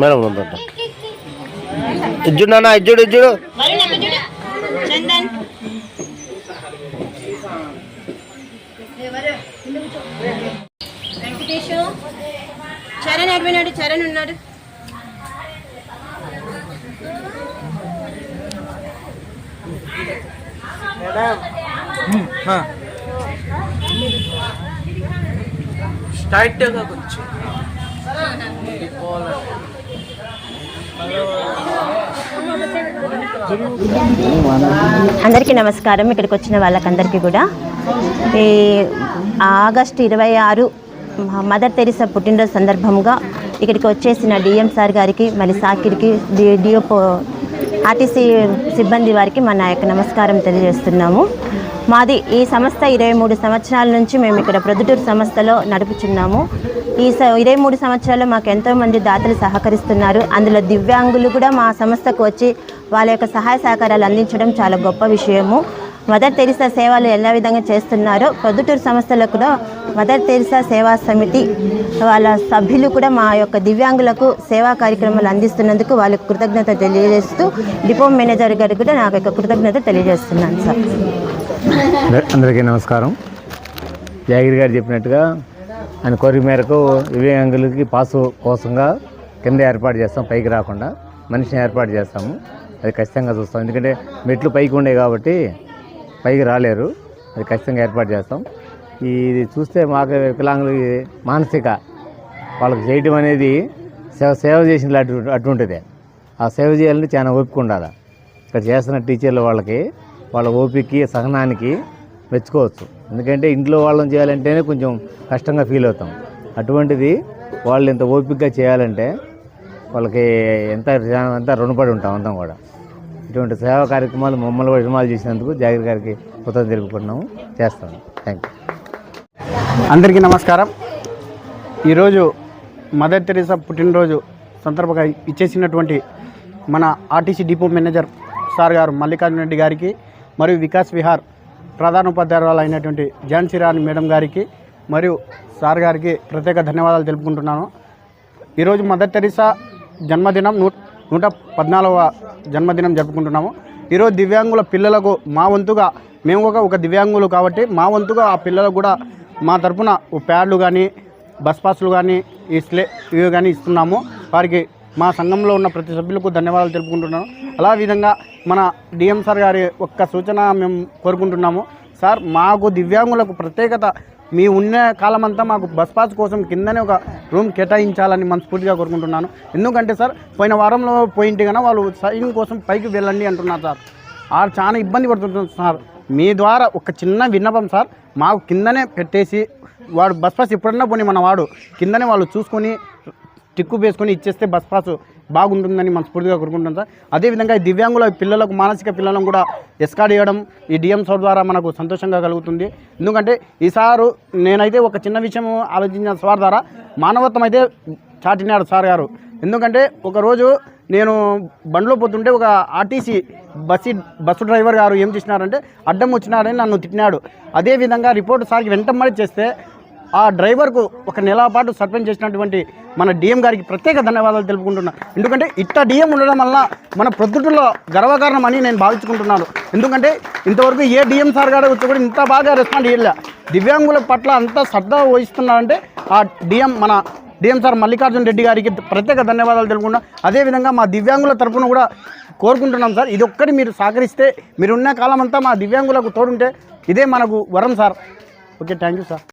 Madam ఇజ్జుడు ఇజ్జుడు. ఇజ్జుడు Charan అడిగినాడు చరణ్ ఉన్నాడు. స్ట్రైట్గా కూర్చో. అందరికీ నమస్కారం. ఇక్కడికి వచ్చిన వాళ్ళకందరికీ కూడా. ఈ ఆగస్ట్ ఇరవై ఆరు మదర్ తెరిసా పుట్టినరోజు సందర్భంగా ఇక్కడికి వచ్చేసిన డిఎం సార్ గారికి మరి సాకిర్కి డిఓ ఆర్టీసీ సిబ్బంది వారికి మా నా యొక్క నమస్కారం తెలియజేస్తున్నాము. మాది ఈ సంస్థ ఇరవై మూడు సంవత్సరాల నుంచి మేము ఇక్కడ ప్రొద్దుటూరు సంస్థలో నడుపుచున్నాము. ఈ స ఇరవై మూడు సంవత్సరాల్లో మాకు ఎంతోమంది దాతలు సహకరిస్తున్నారు. అందులో దివ్యాంగులు కూడా మా సంస్థకు వచ్చి వాళ్ళ యొక్క సహాయ సహకారాలు అందించడం చాలా గొప్ప విషయము. మదర్ తెరిసా సేవలు ఎలా విధంగా చేస్తున్నారో పొద్దుటూరు సంస్థలో కూడా మదర్ తెరిసా సేవా సమితి వాళ్ళ సభ్యులు కూడా మా యొక్క దివ్యాంగులకు సేవా కార్యక్రమాలు అందిస్తున్నందుకు వాళ్ళకి కృతజ్ఞత తెలియజేస్తూ డిపో మేనేజర్ గారికి కూడా నాకు యొక్క కృతజ్ఞత తెలియజేస్తున్నాను సార్. అందరికీ నమస్కారం. జాగిర్ గారు చెప్పినట్టుగా ఆయన కోరిక మేరకు దివ్యాంగులకి పాసు కోసంగా కింద ఏర్పాటు చేస్తాం పైకి రాకుండా. మనిషిని ఏర్పాటు చేస్తాము. అది ఖచ్చితంగా చూస్తాం. ఎందుకంటే మెట్లు పైకి ఉండే కాబట్టి పైకి రాలేరు. అది ఖచ్చితంగా ఏర్పాటు చేస్తాం. ఇది చూస్తే మాకు వికలాంగులకి మానసిక వాళ్ళకి చేయటం అనేది సేవ సేవ చేసిన అటు అటువంటిదే. ఆ సేవ చేయాలంటే చాలా ఓపిక ఉండాలి. ఇక్కడ చేస్తున్న టీచర్లు వాళ్ళకి వాళ్ళ ఓపికకి సహనానికి మెచ్చుకోవచ్చు. ఎందుకంటే ఇంట్లో వాళ్ళని చేయాలంటేనే కొంచెం కష్టంగా ఫీల్ అవుతాం. అటువంటిది వాళ్ళు ఇంత ఓపికగా చేయాలంటే వాళ్ళకి ఎంత ఎంత రుణపడి ఉంటాం అంతా కూడా. ఇటువంటి సేవా కార్యక్రమాలు మమ్మల్ని కూడా ఇన్వాల్వ్ చేసినందుకు జాగిరి గారికి కృతజ్ఞత తెలుపుకుంటున్నాము. చేస్తాము థ్యాంక్ యూ అందరికీ నమస్కారం. ఈరోజు మదర్ తెరీసా పుట్టినరోజు సందర్భంగా ఇచ్చేసినటువంటి మన ఆర్టీసీ డిపో మేనేజర్ సార్ గారు మల్లికార్జున రెడ్డి గారికి మరియు వికాస్ విహార్ ప్రధాన ఉపాధ్యాయురాలు అయినటువంటి ఝాన్సీ రాణి మేడం గారికి మరియు సార్ గారికి ప్రత్యేక ధన్యవాదాలు తెలుపుకుంటున్నాను. ఈరోజు మదర్ తెరీసా జన్మదినం నూ నూట పద్నాలుగవ జన్మదినం జరుపుకుంటున్నాము. ఈరోజు దివ్యాంగుల పిల్లలకు మా వంతుగా మేము ఒక ఒక దివ్యాంగులు కాబట్టి మా వంతుగా ఆ పిల్లలకు కూడా మా తరపున ఓ ప్యాడ్లు కానీ బస్ పాస్లు కానీ ఈ స్లే ఇవి కానీ ఇస్తున్నాము. వారికి మా సంఘంలో ఉన్న ప్రతి సభ్యులకు ధన్యవాదాలు తెలుపుకుంటున్నాను. అలా విధంగా మన డిఎం సార్ గారి ఒక్క సూచన మేము కోరుకుంటున్నాము. సార్ మాకు దివ్యాంగులకు ప్రత్యేకత మీ ఉన్న కాలమంతా మాకు బస్ పాస్ కోసం కిందనే ఒక రూమ్ కేటాయించాలని మనస్ఫూర్తిగా కోరుకుంటున్నాను. ఎందుకంటే సార్ పోయిన వారంలో పోయింటి కన్నా వాళ్ళు సైన్ కోసం పైకి వెళ్ళండి అంటున్నారు సార్. వాళ్ళు చాలా ఇబ్బంది పడుతుంటుంది సార్. మీ ద్వారా ఒక చిన్న విన్నపం సార్ మాకు కిందనే పెట్టేసి వాడు బస్ పాస్ ఎప్పుడన్నా పోనీ మన వాడు కిందనే వాళ్ళు చూసుకొని టిక్కు వేసుకొని ఇచ్చేస్తే బస్ పాస్ బాగుంటుందని మనస్ఫూర్తిగా కోరుకుంటాం సార్. అదేవిధంగా ఈ దివ్యాంగుల పిల్లలకు మానసిక పిల్లలను కూడా ఎస్కాడ్ ఇవ్వడం ఈ డిఎం సార్ ద్వారా మనకు సంతోషంగా కలుగుతుంది. ఎందుకంటే ఈ సారు నేనైతే ఒక చిన్న విషయం ఆలోచించిన సార్ ద్వారా మానవత్వం అయితే చాటినాడు సార్ గారు. ఎందుకంటే ఒకరోజు నేను బండిలో పోతుంటే ఒక ఆర్టీసీ బస్సు బస్సు డ్రైవర్ గారు ఏం చేసినారంటే అడ్డం వచ్చినారని నన్ను తిట్టినాడు. అదేవిధంగా రిపోర్ట్ సార్కి వెంటమ్మడి చేస్తే ఆ డ్రైవర్కు ఒక నెల పాటు సస్పెండ్ చేసినటువంటి మన డిఎం గారికి ప్రత్యేక ధన్యవాదాలు తెలుపుకుంటున్నా. ఎందుకంటే ఇట్ట డిఎం ఉండడం వల్ల మన ప్రొద్దుటలో గర్వకారణం అని నేను భావించుకుంటున్నాను. ఎందుకంటే ఇంతవరకు ఏ డిఎం సార్ గారు వచ్చి కూడా ఇంత బాగా రెస్పాండ్ చేయలే. దివ్యాంగుల పట్ల అంత శ్రద్ధ వహిస్తున్నారంటే ఆ డిఎం మన డిఎం సార్ మల్లికార్జున రెడ్డి గారికి ప్రత్యేక ధన్యవాదాలు తెలుపుకుంటున్నాం. అదేవిధంగా మా దివ్యాంగుల తరఫున కూడా కోరుకుంటున్నాం సార్. ఇది ఒక్కటి మీరు సహకరిస్తే మీరున్న కాలం అంతా మా దివ్యాంగులకు తోడుంటే ఇదే మనకు వరం sir. Okay thank you sir.